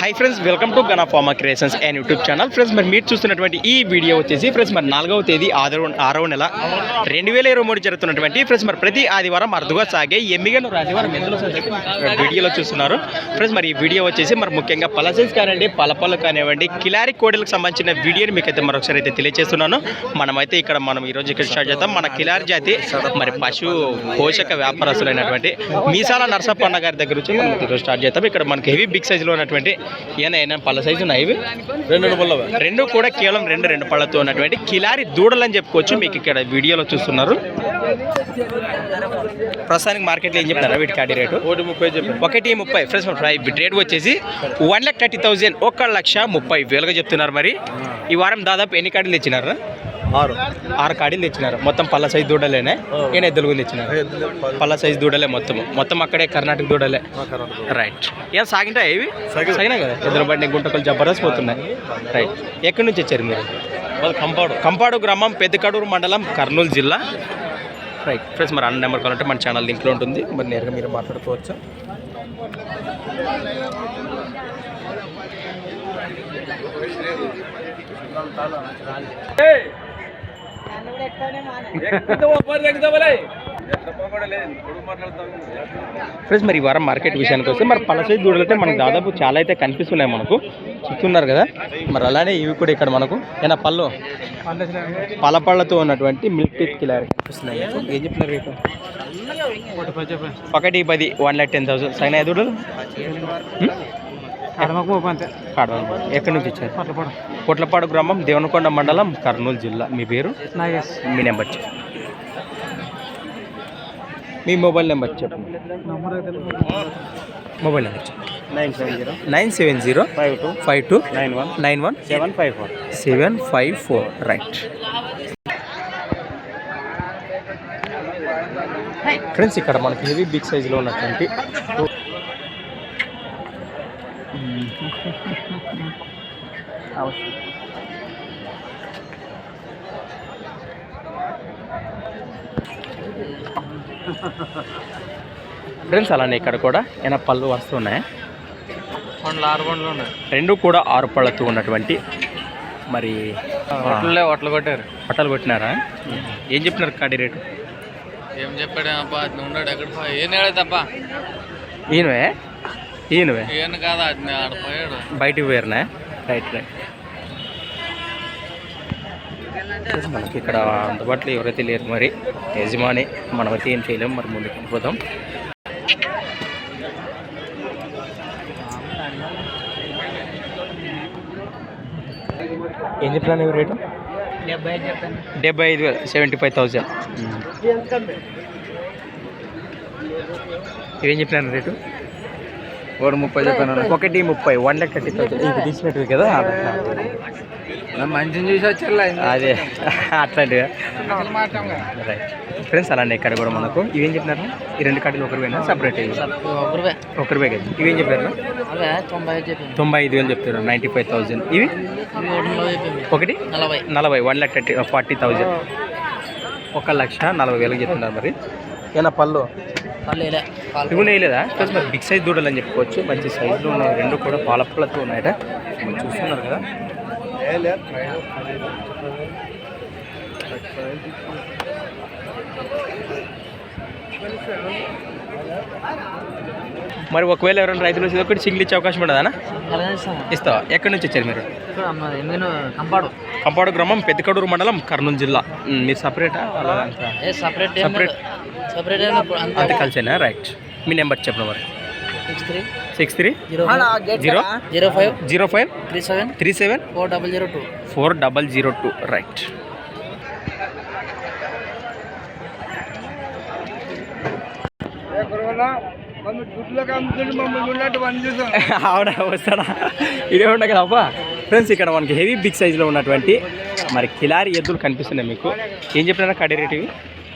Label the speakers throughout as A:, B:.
A: Hi friends welcome to Gana pharma creations and YouTube channel friends మరి మీరు చూస్తున్నటువంటి ఈ వీడియో వచ్చేసి ఫ్రెండ్స్ మరి నాలుగవ తేదీ ఆరవ ఆరవ నెల రెండు వేల ఇరవై మూడు జరుగుతున్నటువంటి ఫ్రెండ్స్ మరి ప్రతి ఆదివారం అరుదుగా సాగే ఎమ్మిగను ఆదివారం ఎందులో వీడియోలో చూస్తున్నారు. ఫ్రెండ్స్ మరి ఈ వీడియో వచ్చేసి మరి ముఖ్యంగా పలసెన్స్ కానివ్వండి పలపలు కానివ్వండి కిలారి కోడలకు సంబంధించిన వీడియోని మీకు అయితే మరొకసారి అయితే తెలియజేస్తున్నాను మనమైతే ఇక్కడ మనం ఈరోజు ఇక్కడ స్టార్ట్ చేద్దాం. మన కిలారి జాతి మరి పశు పోషక వ్యాపారస్తులైనటువంటి మీసాల నరసప్పన్న గారి దగ్గర నుంచి మనం ఈరోజు స్టార్ట్ చేద్దాం ఇక్కడ మనకి హెవీ బిగ్ సైజులో ఉన్నటువంటి ఏమైనా పళ్ళ సైజు ఉన్నాయి ఇవి. రెండు రెండు పళ్ళ రెండు కూడా కేవలం రెండు రెండు పళ్ళతో ఉన్నటువంటి కిలారి దూడలు అని చెప్పుకోవచ్చు. మీకు ఇక్కడ వీడియోలో చూస్తున్నారు. ప్రస్తుతానికి మార్కెట్లో ఏం చెప్తారా వీటి కాడి రేటు?
B: ఒకటి ముప్పై చెప్పి
A: ఒకటి ముప్పై. ఫ్రెష్ రేట్ వచ్చేసి వన్ లాక్ థర్టీ థౌజండ్ ఒక లక్ష ముప్పై వేలుగా చెప్తున్నారు మరి. ఈ వారం దాదాపు ఎన్ని కాడీలు తెచ్చినారు?
B: ఆరు.
A: ఆరు కాడీలు తెచ్చినారు. మొత్తం పళ్ళ సైజు దూడలేనే? నేను ఎద్దులు కూడా తెచ్చినారు. పళ్ళ సైజు దూడలే మొత్తం మొత్తం అక్కడే కర్ణాటక దూడలే. రైట్. ఏం సాగింటా ఇవి?
B: సాగినాయి.
A: సాగినా కదా? ఎదురు బండి గుంటకలు జబర్దస్త్ పోతున్నాయి. రైట్. ఎక్కడి నుంచి వచ్చారు మీరు?
B: కంపాడు.
A: కంపాడు గ్రామం పెద్దకడూరు మండలం కర్నూలు జిల్లా. రైట్. ఫ్రెండ్స్ మరి అన్న నెంబర్ కావాలంటే మన ఛానల్ లింక్లో ఉంటుంది. మరి నేరుగా మీరు మాట్లాడుకోవచ్చు. ఫ్రెండ్స్ మరి ఈ వారం మార్కెట్ విషయానికి వస్తే మరి పలసై దూడలు అయితే మనకు దాదాపు చాలా అయితే కనిపిస్తున్నాయి మనకు. చూస్తున్నారు కదా? మరి అలానే ఇవి కూడా ఇక్కడ మనకు. ఏనా పళ్ళు? పళ్ళతో ఉన్నటువంటి మిల్క్ టీత్ కిలారీ. కనిపిస్తున్నాయి ఏం చెప్తున్నారు రేటు? ఒకటి పది వన్ ల్యాక్ టెన్ థౌసండ్. సైన్ ఎక్కడి నుంచి వచ్చారు? పొట్లపాడు. గ్రామం దేవనకొండ మండలం కర్నూలు జిల్లా. మీ పేరు? మీ నెంబర్ చెప్పు. మీ మొబైల్ నెంబర్ చెప్పండి మొబైల్ నెంబర్ చెప్పండి
B: nine seven zero
A: nine seven zero
B: five two
A: five two
B: nine one
A: nine one
B: seven five four.
A: Seven five four right. Friends ఇక్కడ మనకి హెవీ బిగ్ సైజులో ఉన్నటువంటి ఫ్రెండ్స్ అలానే ఇక్కడ కూడా. ఏమైనా పళ్ళు వస్తున్నాయి
B: పండ్లు ఆరు పండ్లు ఉన్నాయి.
A: రెండు కూడా ఆరు పళ్ళతో ఉన్నటువంటి మరి
B: ఒట్లే ఒట్లు కొట్టారు.
A: పట్టాలు కొట్టినారా? ఏం చెప్పినారు కాడి రేటు?
B: ఏం చెప్పాడు అబ్బా ఉన్నాడు ఎక్కడ? ఏం తప్ప
A: ఈయనవే? ఈయనవే?
B: కాదా ఆడిపోయాడు
A: బయటికి పోయారనా? రైట్ రైట్ మనకి ఇక్కడ అందుబాటులో ఎవరైతే లేరు మరి యజమాని మనమైతే ఏం చేయలేము మరి ముందుకు వెళ్ళిపోదాం. ఏం చెప్పినాను రేటు? డెబ్బై ఐదు వేలు సెవెంటీ ఫైవ్ థౌజండ్ ఇవేం చెప్పినాను రేటు?
B: వాడు ముప్పై చెప్పాను
A: ఒకటి ముప్పై వన్ ల్యాక్ థర్టీ థౌసండ్ ఇది తీసినట్టు కదా?
B: మంచిని చూసి వచ్చారులే
A: అదే. అట్లాంటిగా రైట్ ఫ్రెండ్స్ అలానే ఇక్కడ కూడా మనకు. ఇవేం చెప్పినారు? ఈ రెండు కార్డులు ఒకరు పోయినా? సపరేట్
B: ఒకరివే.
A: ఒకరు పోయి కదా? ఇవేం చెప్పారు?
B: తొంభై
A: ఐదు వేలు చెప్తారు నైంటీ ఫైవ్ థౌసండ్ ఇవి ఒకటి
B: నలభై
A: నలభై. One lakh thirty forty thousand ఒక లక్ష నలభై వేలకు చెప్తున్నారు మరి. ఏనా పళ్ళు? ఇవి వేయలేదా? ప్లస్ మరి బిగ్ సైజ్ దూడలు అని చెప్పుకోవచ్చు. మంచి సైజులో ఉన్నాయి రెండు కూడా పాలపళ్ళతో ఉన్నాయట. మీరు చూస్తున్నారు కదా. మరి ఒకవేళ ఎవరైనా రైతులు వచ్చేది ఒకటి సింగిల్ ఇచ్చే అవకాశం ఉండదా ఇస్తావా? ఎక్కడి నుంచి వచ్చారు మీరు?
B: కంపాడు.
A: కంపాడు గ్రామం పెద్దకడూరు మండలం కర్నూలు జిల్లా. మీరు సపరేటా
B: సపరేట్
A: సపరేట్
B: సపరేట్
A: అంత. కలిసేనా? రైట్ మీ నెంబర్ చెప్పండి మరి.
B: Six three
A: six three
B: zero
A: zero
B: zero five
A: zero five
B: three seven
A: three seven
B: four double zero two
A: four double zero two right అవునా వస్తాడా ఇదే ఉండ కదా అబ్బా. ఫ్రెండ్స్ ఇక్కడ మనకి హెవీ బిగ్ సైజులో ఉన్నటువంటి మరి కిలారి ఎద్దులు కనిపిస్తున్నాయి మీకు. ఏం చెప్పినా కడి రేట్ ఇవి?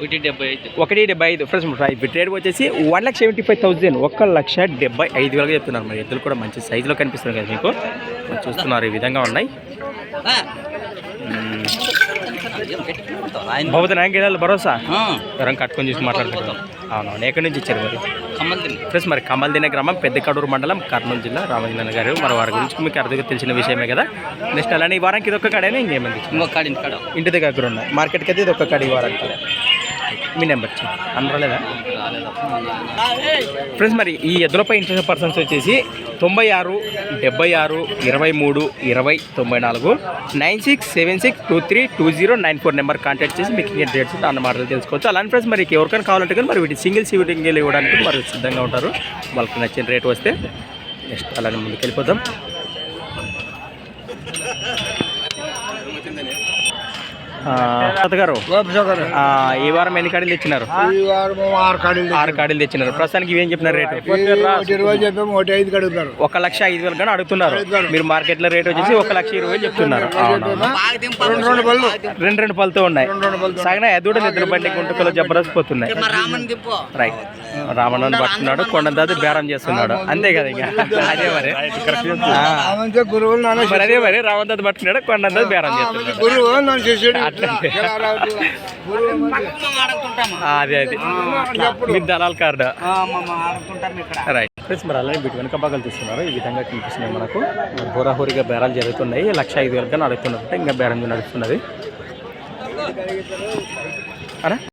B: ఒకటి డెబ్బై ఐదు.
A: ఒకటి డెబ్బై ఐదు. ఫ్రెండ్స్ రైట్ రేట్ వచ్చేసి one lakh seventy five thousand ఒక లక్ష డెబ్బై ఐదు వేలుగా చెప్తున్నారు మరి. ఎద్దులు కూడా మంచి సైజులో కనిపిస్తున్నాయి కదా మీకు. చూస్తున్నారు ఈ విధంగా ఉన్నాయి. భవత నాయకులు భరోసా? ఎవరైనా కట్టుకొని చూసి మాట్లాడుకుంటాం అవునవును ఎక్కడి నుంచి ఇచ్చారు మరి? ప్లస్ మరి కమల్దిన గ్రామం పెద్ద కడూరు మండలం కర్నూలు జిల్లా రామజన గారు. మరి వారి గురించి మీకు అర్థంగా తెలిసిన విషయమే కదా. నెక్స్ట్ అలానే ఈ వారానికి ఇది ఒక్క కాడైనా ఇంకేమైంది?
C: ఇంకో కాడి ఇంటికాడ
A: ఇంటి దగ్గర ఉన్నాయి. మార్కెట్కి అయితే ఇది ఒక్క కాడ ఈ వారానికి. మీ నెంబర్ అందరూ లేదా ఫ్రెండ్స్ మరి ఈ ఎద్దులపై ఇంట్రెస్ట్ పర్సన్స్ వచ్చేసి తొంభై ఆరు డెబ్బై ఆరు ఇరవై మూడు ఇరవై తొంభై నాలుగు nine six seven six two three two zero nine four number contact చేసి మీకు ఇంకా డేట్స్ అన్న మాటలు తెలుసుకోవచ్చు. అలాంటి ఫ్రెండ్స్ మరి ఎవరికైనా కావాలంటే కానీ మరి వీటి సింగిల్ సింగిల్ ఇవ్వడానికి మరి సిద్ధంగా ఉంటారు. వాళ్ళకి నచ్చిన రేట్ వస్తే నెక్స్ట్ అలానే ముందుకు వెళ్ళిపోతాం ఈ వారం ఎన్ని కాడీలు తెచ్చినారు?
D: ఈ వారం ఆరు కాడీలు
A: తెచ్చినారు. ప్రస్తుతానికి ఇవేం చెప్పినారు రేటు? ఒక లక్ష ఐదు వేలు కానీ అడుగుతున్నారు. మీరు మార్కెట్లో రేట్ వచ్చేసి ఒక లక్ష ఇరవై వేలు చెప్తున్నారు.
D: రెండు రెండు
A: పళ్ళతో ఉన్నాయి. సగన ఎదుడు నిద్ర బండి గుంటకలు జబర్దస్త్ పోతున్నాయి. రైట్ రామణన్ పట్టుకున్నాడు కొండందాది బేరం చేస్తున్నాడు. అంతే కదా ఇంకా. అదే మరి. మరి అదే మరి పట్టుకున్నాడు కొండందాది బేరం చేస్తున్నాడు. అదే అది. మీ దళాల్ కార్డు. రైట్ ఫ్రెండ్స్ మరి అలానే వీటి వెనక భాగాలు చూస్తున్నారు ఈ విధంగా కనిపిస్తున్నాయి మనకు. హోరాహోరీగా బేరాలు జరుగుతున్నాయి. లక్ష ఐదు వేలకు కానీ అడుగుతున్నట్టు ఇంకా బేరం నడుస్తున్నది. అనా